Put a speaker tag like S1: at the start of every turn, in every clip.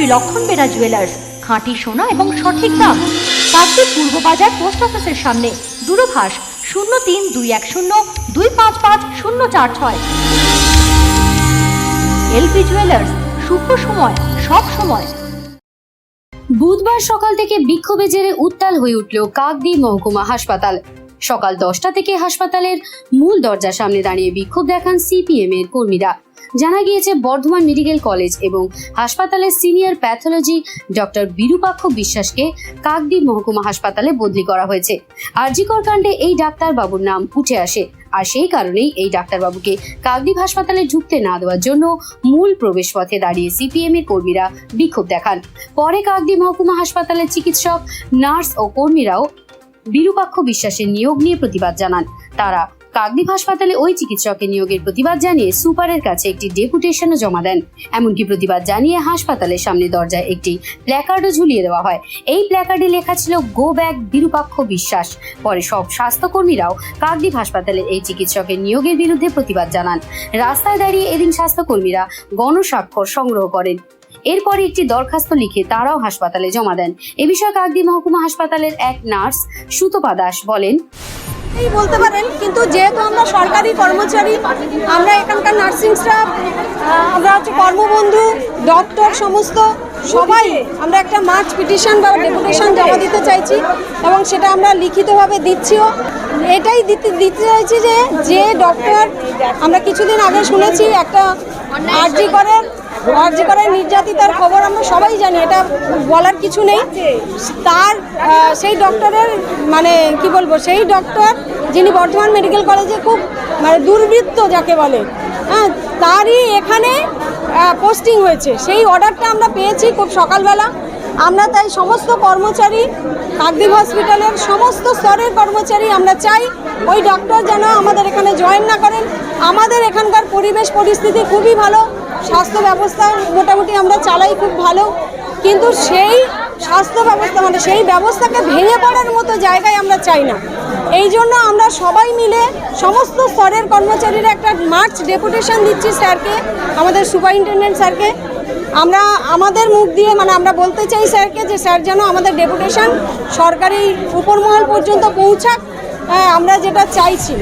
S1: শ্রী লক্ষণ বেরা জুয়েলার্স খাঁটি সোনা এবং সঠিক দাম। কাকদ্বীপ পূর্ব বাজার পোস্ট অফিসের সামনে, দূরভাষ শূন্য তিন দুই এক শূন্য দুই পাঁচ পাঁচ শূন্য চার ছয়। এলপি জুয়েলার্স শুভ সময়, সব সময়।
S2: বুধবার সকাল থেকে বিক্ষোভে জেরে উত্তাল হয়ে উঠল কাকদি মহকুমা হাসপাতাল। সকাল দশটা থেকে হাসপাতালের মূল দরজার সামনে দাঁড়িয়ে বিক্ষোভ দেখান সিপিএম এর কর্মীরা। জানা গিয়েছে বর্ধমান মেডিকেল কলেজ এবং হাসপাতালের সিনিয়র প্যাথোলজি ডক্টর বিরুপাক্ষ বিশ্বাসকে কাকদ্বীপ মহকুমা হাসপাতালে বদলি করা হয়েছে। আরজিকর কাণ্ডে এই ডাক্তার বাবুর নাম উঠে আসে। আর সেই কারণেই এই ডাক্তারবাবুকে কাকদ্বীপ হাসপাতালে ঢুকতে না দেওয়ার জন্য মূল প্রবেশপথে দাঁড়িয়ে সিপিএম এর কর্মীরা বিক্ষোভ দেখান। পরে কাকদ্বীপ মহকুমা হাসপাতালের চিকিৎসক, নার্স ও কর্মীরাও বিরূপাক্ষ বিশ্বাসের নিয়োগ নিয়ে প্রতিবাদ জানান। তারা কাকদ্বীপ হাসপাতালে ওই চিকিৎসকের নিয়োগের প্রতিবাদ জানিয়ে সুপারের কাছে একটি ডেপুটেশনও জমা দেন। এমনকি প্রতিবাদ জানিয়ে হাসপাতালের সামনে দরজায় একটি প্ল্যাকার্ডও ঝুলিয়ে দেওয়া হয়। এই প্ল্যাকার্ডে লেখা ছিল, গো ব্যাক বিরূপাক্ষ বিশ্বাস। পরে সব স্বাস্থ্যকর্মীরাও কাকদ্বীপ হাসপাতালের এই চিকিৎসকের নিয়োগের বিরুদ্ধে প্রতিবাদ জানান। রাস্তায় দাঁড়িয়ে এদিন স্বাস্থ্যকর্মীরা গণস্বাক্ষর সংগ্রহ করেন। এরপরে একটি দরখাস্ত লিখে তারাও হাসপাতালে জমা দেন। এ বিষয়ে কাকদি মহকুমা হাসপাতালের এক নার্স সুতপা দাস বলেন
S3: বলতে পারেন, কিন্তু যেহেতু আমরা সরকারি কর্মচারী, আমরা এখানকার নার্সিং স্টাফ আমরা হচ্ছে কর্মবন্ধু, ডক্টর, সমস্ত সবাই আমরা একটা মার্চ পিটিশন বা ডেপুটেশন জমা দিতে চাইছি এবং সেটা আমরা লিখিতভাবে দিচ্ছিও। এটাই দিতে দিতে চাইছি যে যে ডক্টর, আমরা কিছুদিন আগে শুনেছি একটা আরজি করেন আরজি করেন নির্যাতিতার খবর আমরা সবাই জানি, এটা বলার কিছু নেই। তার সেই ডক্টরের মানে কি বলব, সেই ডক্টর যিনি বর্ধমান মেডিকেল কলেজে খুব মানে দুর্বৃত্ত যাকে বলে হ্যাঁ তারই এখানে পোস্টিং হয়েছে। সেই অর্ডারটা আমরা পেয়েছি খুব সকালবেলা। আমরা তাই সমস্ত কর্মচারী, কাকদ্বীপ হসপিটালের সমস্ত স্তরের কর্মচারী আমরা চাই, ওই ডক্টর যেন আমাদের এখানে জয়েন না করেন। আমাদের এখানকার পরিবেশ, পরিস্থিতি খুবই ভালো। স্বাস্থ্য ব্যবস্থা মোটামুটি আমরা চালাই খুব ভালো। কিন্তু সেই স্বাস্থ্য ব্যবস্থা মানে সেই ব্যবস্থাকে ভেঙে পড়ার মতো জায়গায় আমরা চাই না। এই জন্য আমরা সবাই মিলে সমস্ত স্তরের কর্মচারীরা একটা মার্চ ডেপুটেশন দিচ্ছি স্যারকে আমাদের সুপারিনটেন্ডেন্ট স্যারকে। আমরা আমাদের মুখ দিয়ে মানে আমরা বলতে চাই স্যারকে যে স্যার যেন আমাদের ডেপুটেশন সরকারি উপরমহল পর্যন্ত পৌঁছাক। হ্যাঁ, আমরা যেটা চাইছি।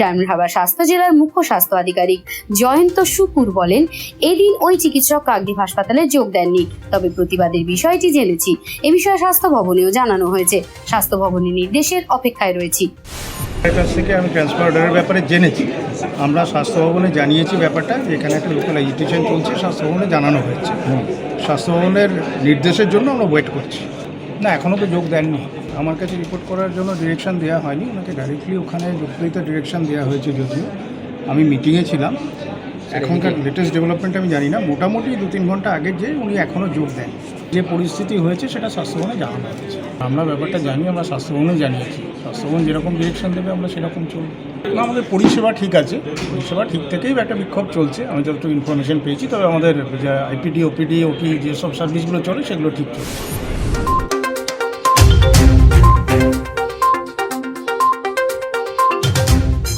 S2: ডায়মন্ড হারবার স্বাস্থ্য জেলার মুখ্য স্বাস্থ্য আধিকারিক জয়ন্ত শুকুর বলেন এদিন ওই চিকিৎসক কাকদ্বীপ হাসপাতালে যোগ দেননি। তবে প্রতিবাদের বিষয়টি জেনেছি। এ বিষয়ে স্বাস্থ্য ভবনেও জানানো হয়েছে। স্বাস্থ্য ভবনের নির্দেশের অপেক্ষায় রয়েছি।
S4: কাছ থেকে আমি ট্রান্সফার অর্ডারের ব্যাপারে জেনেছি। আমরা স্বাস্থ্য ভবনে জানিয়েছি ব্যাপারটা। এখানে একটা লোকাল এজিটেশন চলছে স্বাস্থ্য ভবনে জানানো হয়েছে। স্বাস্থ্য ভবনের নির্দেশের জন্য আমরা ওয়েট করছি। না এখনও তো যোগ দেননি। আমার কাছে রিপোর্ট করার জন্য ডিরেকশন দেওয়া হয়নি। ওনাকে ডাইরেক্টলি ওখানে বিপরীত ডিরেকশন দেওয়া হয়েছে যদিও। আমি মিটিংয়ে ছিলাম। এখনকার লেটেস্ট ডেভেলপমেন্ট আমি জানি না। মোটামুটি দু তিন ঘণ্টা আগে যে উনি এখনও যোগ দেন যে পরিস্থিতি হয়েছে সেটা স্বাস্থ্যভবনে জানানো হয়েছে। আমরা ব্যাপারটা জানি আমরা স্বাস্থ্যভবনে জানিয়েছি। স্বাস্থ্যভবন যেরকম ডিরেকশন দেবে আমরা সেরকম চলব। আমাদের পরিষেবা ঠিক আছে। পরিষেবা ঠিক থেকেই একটা বিক্ষোভ চলছে। আমি যতটুকু ইনফরমেশন পেয়েছি তবে আমাদের যে আইপিডি ওপিডি ওটি যেসব সার্ভিসগুলো চলে সেগুলো ঠিক চলছে।